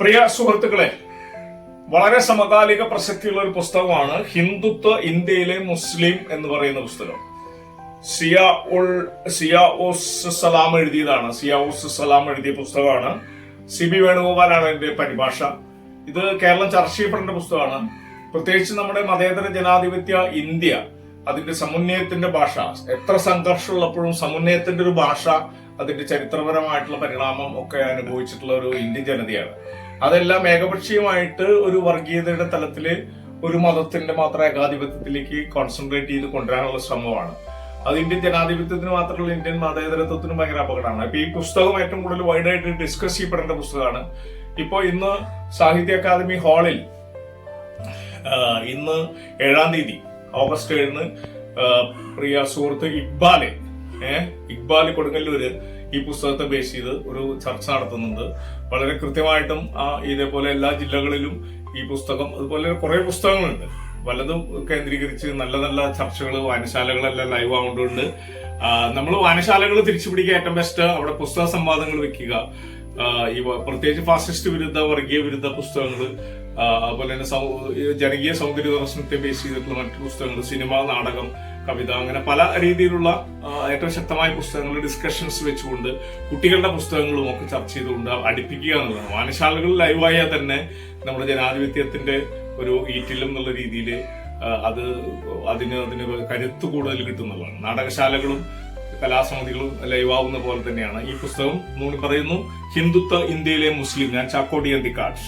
പ്രിയ സുഹൃത്തുക്കളെ വളരെ സമകാലിക പ്രസക്തിയുള്ള ഒരു പുസ്തകമാണ് ഹിന്ദുത്വ ഇന്ത്യയിലെ മുസ്ലിം എന്ന് പറയുന്ന പുസ്തകം. സിയ ഉൾ സിയ ഉസ് സലാം എഴുതിയതാണ്. സിയ ഉസ് സലാം എഴുതിയ പുസ്തകമാണ്. സി ബി വേണുഗോപാലാണ് എന്റെ പരിഭാഷ. ഇത് കേരളം ചർച്ച ചെയ്യപ്പെടേണ്ട പുസ്തകമാണ്. പ്രത്യേകിച്ച് നമ്മുടെ മതേതര ജനാധിപത്യ ഇന്ത്യ അതിന്റെ സമുന്നയത്തിന്റെ ഭാഷ എത്ര സംഘർഷമുള്ളപ്പോഴും സമുന്നയത്തിന്റെ ഒരു ഭാഷ അതിന്റെ ചരിത്രപരമായിട്ടുള്ള പരിണാമം ഒക്കെ അനുഭവിച്ചിട്ടുള്ള ഒരു ഇന്ത്യൻ ജനതയാണ്. അതെല്ലാം ഏകപക്ഷീയമായിട്ട് ഒരു വർഗീയതയുടെ തലത്തിൽ ഒരു മതത്തിന്റെ മാത്രം ഏകാധിപത്യത്തിലേക്ക് കോൺസെൻട്രേറ്റ് ചെയ്ത് കൊണ്ടുവരാനുള്ള ശ്രമമാണ്. അത് ഇന്ത്യൻ ജനാധിപത്യത്തിന് മാത്രമല്ല ഇന്ത്യൻ മതേതരത്വത്തിനും ഭയങ്കര അപകടമാണ്. ഇപ്പൊ ഈ പുസ്തകം ഏറ്റവും കൂടുതൽ വൈഡായിട്ട് ഡിസ്കസ് ചെയ്യപ്പെടേണ്ട പുസ്തകമാണ്. ഇപ്പോ ഇന്ന് സാഹിത്യ അക്കാദമി ഹാളിൽ ഇന്ന് ഏഴാം തീയതി ഓഗസ്റ്റ് ഏഴിന് പ്രിയ സുഹൃത്ത് ഇക്ബാൽ ഏഹ് ഇക്ബാൽ കൊടുങ്ങല്ലൂര് ഈ പുസ്തകത്തെ ബേസ് ചെയ്ത് ഒരു ചർച്ച നടത്തുന്നുണ്ട്. വളരെ കൃത്യമായിട്ടും ഇതേപോലെ എല്ലാ ജില്ലകളിലും ഈ പുസ്തകം അതുപോലെ കുറേ പുസ്തകങ്ങളുണ്ട്. പലതും കേന്ദ്രീകരിച്ച് നല്ല നല്ല ചർച്ചകൾ വായനശാലകളെല്ലാം ലൈവ് ആവുന്നുണ്ട്. നമ്മൾ വായനശാലകൾ തിരിച്ചു പിടിക്കുക ഏറ്റവും ബെസ്റ്റ് അവിടെ പുസ്തക സംവാദങ്ങൾ വെക്കുക. ഈ പ്രത്യേകിച്ച് ഫാസിസ്റ്റ് വിരുദ്ധ വർഗീയ വിരുദ്ധ പുസ്തകങ്ങൾ അതുപോലെ തന്നെ ജനകീയ സൗന്ദര്യ ദർശനത്തെ ബേസ് ചെയ്തിട്ടുള്ള മറ്റു പുസ്തകങ്ങൾ സിനിമ നാടകം കവിത അങ്ങനെ പല രീതിയിലുള്ള ഏറ്റവും ശക്തമായ പുസ്തകങ്ങൾ ഡിസ്കഷൻസ് വെച്ചുകൊണ്ട് കുട്ടികളുടെ പുസ്തകങ്ങളും ഒക്കെ ചർച്ച ചെയ്തുകൊണ്ട് അടുപ്പിക്കുക എന്നുള്ളതാണ്. വായനശാലകൾ ലൈവായാൽ തന്നെ നമ്മുടെ ജനാധിപത്യത്തിന്റെ ഒരു ഈറ്റിലും എന്നുള്ള രീതിയിൽ അത് അതിന് അതിന് കരുത്ത് കൂടുതൽ കിട്ടുന്നതാണ് നാടകശാലകളും കലാസമിതികളും ലൈവാവുന്ന പോലെ തന്നെയാണ് ഈ പുസ്തകം മൂന്ന് പറയുന്നു ഹിന്ദുത്വ ഇന്ത്യയിലെ മുസ്ലിം ഞാൻ ചാക്കോടി അന്തിക്കാട്.